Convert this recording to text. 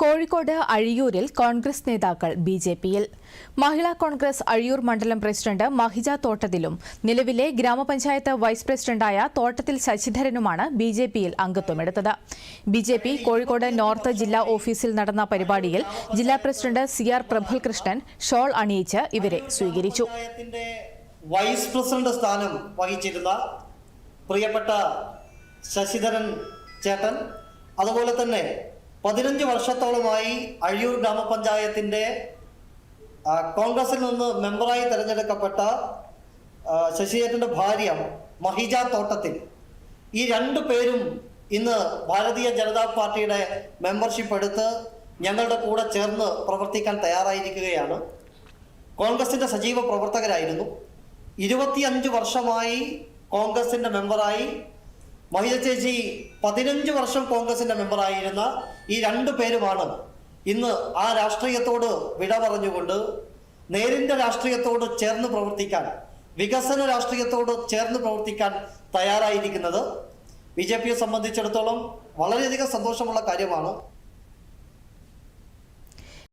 കോഴിക്കോട് അഴിയൂരിൽ കോൺഗ്രസ് നേതാക്കൾ B J പിയിൽ. മഹിളാ കോൺഗ്രസ് അഴിയൂർ മണ്ഡലം പ്രസിഡന്റ് മഹിജ തോട്ടത്തിലും നിലവിലെ ഗ്രാമപഞ്ചായത്ത് വൈസ് പ്രസിഡന്റായ തോട്ടത്തിൽ ശശിധരനുമാണ് ബി ജെ പിയിൽ അംഗത്വമെടുത്തത്. B J P Kozhikode north ജില്ലാ ഓഫീസിൽ നടന്ന പരിപാടിയിൽ ജില്ലാ president C R Prabhulkrishnan shawl അണിയിച്ച് ഇവരെ സ്വീകരിച്ചു. വൈസ് പ്രസിഡന്റ് സ്ഥാനം വഹിച്ചിരുന്ന പ്രിയപ്പെട്ട ശശിധരൻ ചേട്ടൻ അതുപോലെ തന്നെ പതിനഞ്ച് വർഷത്തോളമായി അഴിയൂർ ഗ്രാമപഞ്ചായത്തിന്റെ കോൺഗ്രസിൽ നിന്ന് മെമ്പറായി തിരഞ്ഞെടുക്കപ്പെട്ട ശശിചേട്ടന്റെ ഭാര്യ മഹിജ തോട്ടത്തിൽ. ഈ രണ്ടു പേരും ഇന്ന് ഭാരതീയ ജനതാ പാർട്ടിയുടെ മെമ്പർഷിപ്പ് എടുത്ത് ഞങ്ങളുടെ കൂടെ ചേർന്ന് പ്രവർത്തിക്കാൻ തയ്യാറായിരിക്കുകയാണ്. കോൺഗ്രസിന്റെ സജീവ പ്രവർത്തകരായിരുന്നു. ഇരുപത്തിയഞ്ച് വർഷമായി കോൺഗ്രസിന്റെ മെമ്പറായി മഹിജ ചേച്ചി പതിനഞ്ച് വർഷം കോൺഗ്രസിന്റെ മെമ്പറായിരുന്ന ഈ രണ്ടു പേരുമാണ് ഇന്ന് ആ രാഷ്ട്രീയത്തോട് വിട പറഞ്ഞുകൊണ്ട് നേരിന്റെ രാഷ്ട്രീയത്തോട് ചേർന്ന് പ്രവർത്തിക്കാൻ വികസന രാഷ്ട്രീയത്തോട് ചേർന്ന് പ്രവർത്തിക്കാൻ തയ്യാറായിരിക്കുന്നത് ബി ജെ പിയെ സംബന്ധിച്ചിടത്തോളം വളരെയധികം സന്തോഷമുള്ള കാര്യമാണ്.